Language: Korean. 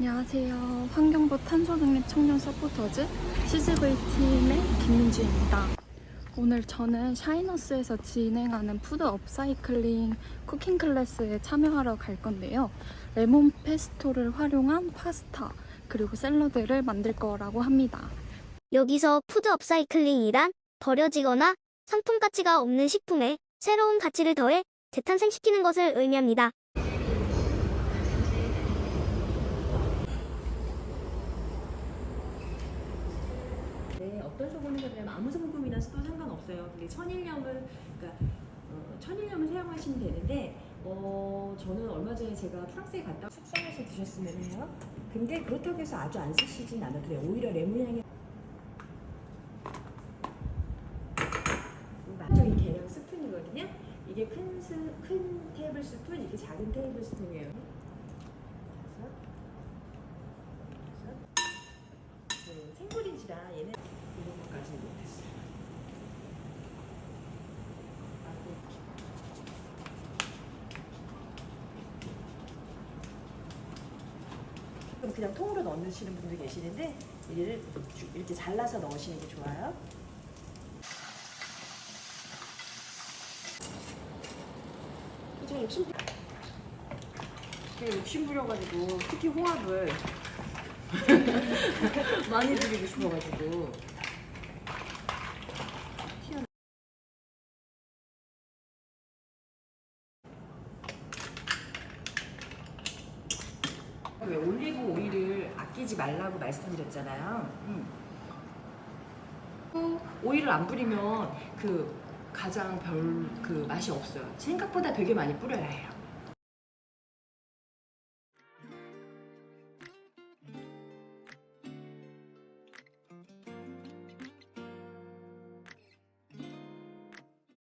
안녕하세요. 환경부 탄소중립 청년 서포터즈 CGV 팀의 김민주입니다. 오늘 저는 샤이너스에서 진행하는 푸드 업사이클링 쿠킹 클래스에 참여하러 갈 건데요. 레몬 페스토를 활용한 파스타 그리고 샐러드를 만들 거라고 합니다. 여기서 푸드 업사이클링이란 버려지거나 상품 가치가 없는 식품에 새로운 가치를 더해 재탄생시키는 것을 의미합니다. 어떤 소금이냐면 아무 소금이나 써도 상관없어요. 근데 천일염을 그러니까 어, 천일염을 사용하시면 되는데 어, 저는 얼마 전에 제가 프랑스에 갔다 숙성해서 드셨으면 해요. 근데 그렇다고 해서 아주 안 쓰시진 않아도 돼요. 오히려 레몬 향이 적인 계량 스푼이거든요. 이게 큰, 스, 큰 테이블 스푼, 이게 작은 테이블 스푼이에요. 네, 생물인지라 얘는. 그럼 그냥 통으로 넣으시는 분도 계시는데 이를 이렇게 잘라서 넣으시는 게 좋아요. 제가 욕심 제가 욕심 부려가지고 특히 홍합을 많이 드리고 싶어가지고 왜 올리브 오일을 아끼지 말라고 말씀드렸잖아요. 음. 또 오일을 안 뿌리면 그 가장 별 그 맛이 없어요. 생각보다 되게 많이 뿌려야 해요.